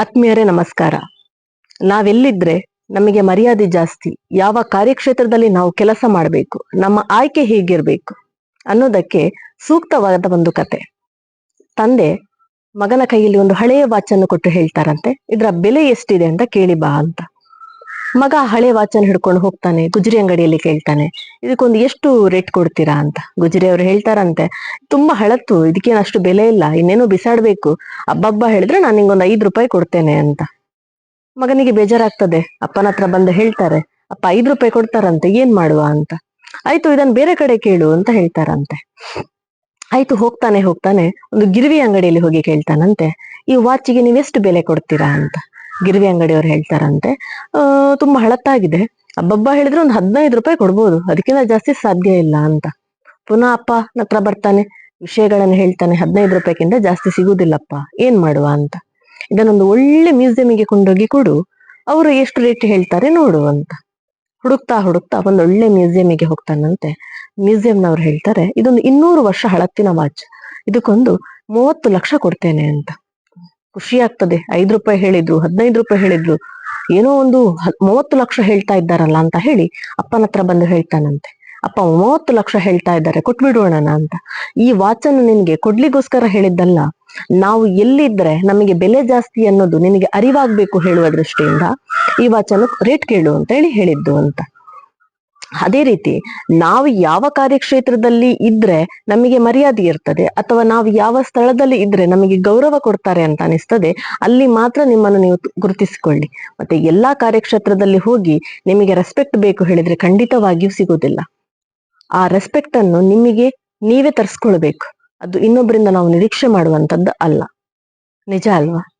ಆತ್ಮೀಯರೇ ನಮಸ್ಕಾರ. ನಾವೆಲ್ಲಿದ್ರೆ ನಮಗೆ ಮರ್ಯಾದೆ ಜಾಸ್ತಿ, ಯಾವ ಕಾರ್ಯಕ್ಷೇತ್ರದಲ್ಲಿ ನಾವು ಕೆಲಸ ಮಾಡಬೇಕು, ನಮ್ಮ ಆಯ್ಕೆ ಹೇಗಿರ್ಬೇಕು ಅನ್ನೋದಕ್ಕೆ ಸೂಕ್ತವಾದ ಒಂದು ಕತೆ. ತಂದೆ ಮಗನ ಕೈಯಲ್ಲಿ ಒಂದು ಹಳೆಯ ವಾಚನ್ನು ಕೊಟ್ಟು ಹೇಳ್ತಾರಂತೆ, ಇದರ ಬೆಲೆ ಎಷ್ಟಿದೆ ಅಂತ ಕೇಳಿ ಬಾ ಅಂತ. ಮಗ ಹಳೆ ವಾಚನ್ ಹಿಡ್ಕೊಂಡು ಹೋಗ್ತಾನೆ, ಗುಜರಿ ಅಂಗಡಿಯಲ್ಲಿ ಕೇಳ್ತಾನೆ, ಇದಕ್ಕೊಂದು ಎಷ್ಟು ರೇಟ್ ಕೊಡ್ತೀರಾ ಅಂತ. ಗುಜರಿ ಅವ್ರು ಹೇಳ್ತಾರಂತೆ, ತುಂಬಾ ಹಳತ್ತು, ಇದಕ್ಕೇನು ಅಷ್ಟು ಬೆಲೆ ಇಲ್ಲ, ಇನ್ನೇನೋ ಬಿಸಾಡ್ಬೇಕು. ಅಬ್ಬಬ್ಬ ಹೇಳಿದ್ರೆ ನಾನು ನಿಂಗೊಂದು ಐದು ರೂಪಾಯಿ ಕೊಡ್ತೇನೆ ಅಂತ. ಮಗನಿಗೆ ಬೇಜಾರಾಗ್ತದೆ, ಅಪ್ಪನ ಹತ್ರ ಬಂದು ಹೇಳ್ತಾರೆ, ಅಪ್ಪ ಐದು ರೂಪಾಯಿ ಕೊಡ್ತಾರಂತೆ, ಏನ್ ಮಾಡುವ ಅಂತ. ಆಯ್ತು ಇದನ್ನ ಬೇರೆ ಕಡೆ ಕೇಳು ಅಂತ ಹೇಳ್ತಾರಂತೆ. ಆಯ್ತು, ಹೋಗ್ತಾನೆ ಹೋಗ್ತಾನೆ, ಒಂದು ಗಿರ್ವಿ ಅಂಗಡಿಯಲ್ಲಿ ಹೋಗಿ ಕೇಳ್ತಾನಂತೆ, ಈ ವಾಚಿಗೆ ನೀವೆಷ್ಟು ಬೆಲೆ ಕೊಡ್ತೀರಾ ಅಂತ. ಗಿರ್ವಿ ಅಂಗಡಿಯವ್ರು ಹೇಳ್ತಾರಂತೆ. ತುಂಬಾ ಹಳತ್ತಾಗಿದೆ. ಅಬ್ಬಬ್ಬ ಹೇಳಿದ್ರೆ ಒಂದು ಹದಿನೈದು ರೂಪಾಯಿ ಕೊಡ್ಬೋದು. ಅದಕ್ಕಿಂತ ಜಾಸ್ತಿ ಸಾಧ್ಯ ಇಲ್ಲ ಅಂತ. ಪುನಃ ಅಪ್ಪ ನತ್ರ ಬರ್ತಾನೆ. ವಿಷಯಗಳನ್ನು ಹೇಳ್ತಾನೆ. ಹದಿನೈದು ರೂಪಾಯಿಗಿಂತ ಜಾಸ್ತಿ ಸಿಗುದಿಲ್ಲಪ್ಪ. ಏನ್ ಮಾಡುವ ಅಂತ. ಇದನ್ನೊಂದು ಒಳ್ಳೆ ಮ್ಯೂಸಿಯಂಗೆ ಕೊಂಡೋಗಿ ಕೊಡು. ಅವರು ಎಷ್ಟು ರೇಟ್ ಹೇಳ್ತಾರೆ ನೋಡು ಅಂತ. ಹುಡುಕ್ತಾ ಹುಡುಕ್ತಾ ಒಂದು ಒಳ್ಳೆ ಮ್ಯೂಸಿಯಂಗೆ ಹೋಗ್ತಾನಂತೆ. ಮ್ಯೂಸಿಯಂನವ್ರು ಹೇಳ್ತಾರೆ, ಇದೊಂದು ಇನ್ನೂರು ವರ್ಷ ಹಳತ್ತಿನ ವಾಚ್. ಇದಕ್ಕೊಂದು ಮೂವತ್ತು ಲಕ್ಷ ಕೊಡ್ತೇನೆ ಅಂತ. ಖುಷಿ ಆಗ್ತದೆ. ಐದು ರೂಪಾಯಿ ಹೇಳಿದ್ರು, ಹದಿನೈದು ರೂಪಾಯಿ ಹೇಳಿದ್ರು. ಏನೋ ಒಂದು ಮೂವತ್ತು ಲಕ್ಷ ಹೇಳ್ತಾ ಇದ್ದಾರಲ್ಲ ಅಂತ ಹೇಳಿ ಅಪ್ಪನ ಹತ್ರ ಬಂದು ಹೇಳ್ತಾನಂತೆ. ಅಪ್ಪ, ಮೂವತ್ತು ಲಕ್ಷ ಹೇಳ್ತಾ ಇದ್ದಾರೆ ಕೊಟ್ಬಿಡೋಣ ಅಂತ. ಈ ವಾಚನ ನಿನಗೆ ಕೊಡ್ಲಿಗೋಸ್ಕರ ಹೇಳಿದ್ದಲ್ಲ. ನಾವು ಎಲ್ಲಿದ್ರೆ ನಮಗೆ ಬೆಲೆ ಜಾಸ್ತಿ ಅನ್ನೋದು ನಿನಗೆ ಅರಿವಾಗ್ಬೇಕು ಹೇಳುವ ದೃಷ್ಟಿಯಿಂದ ಈ ವಾಚನ ರೇಟ್ ಕೇಳು ಅಂತ ಹೇಳಿ ಹೇಳಿದ್ದು ಅಂತ. ಅದೇ ರೀತಿ ನಾವು ಯಾವ ಕಾರ್ಯಕ್ಷೇತ್ರದಲ್ಲಿ ಇದ್ರೆ ನಮಗೆ ಮರ್ಯಾದೆ ಇರ್ತದೆ ಅಥವಾ ನಾವು ಯಾವ ಸ್ಥಳದಲ್ಲಿ ಇದ್ರೆ ನಮಗೆ ಗೌರವ ಕೊಡ್ತಾರೆ ಅಂತ ಅನಿಸ್ತದೆ, ಅಲ್ಲಿ ಮಾತ್ರ ನಿಮ್ಮನ್ನು ನೀವು ಗುರುತಿಸಿಕೊಳ್ಳಿ. ಮತ್ತೆ ಎಲ್ಲಾ ಕಾರ್ಯಕ್ಷೇತ್ರದಲ್ಲಿ ಹೋಗಿ ನಿಮಗೆ ರೆಸ್ಪೆಕ್ಟ್ ಬೇಕು ಹೇಳಿದ್ರೆ ಖಂಡಿತವಾಗಿಯೂ ಸಿಗುವುದಿಲ್ಲ. ಆ ರೆಸ್ಪೆಕ್ಟ್ ಅನ್ನು ನಿಮಗೆ ನೀವೇ ತರಿಸ್ಕೊಳ್ಬೇಕು. ಅದು ಇನ್ನೊಬ್ಬರಿಂದ ನಾವು ನಿರೀಕ್ಷೆ ಮಾಡುವಂತದ್ದು ಅಲ್ಲ. ನಿಜ ಅಲ್ವಾ?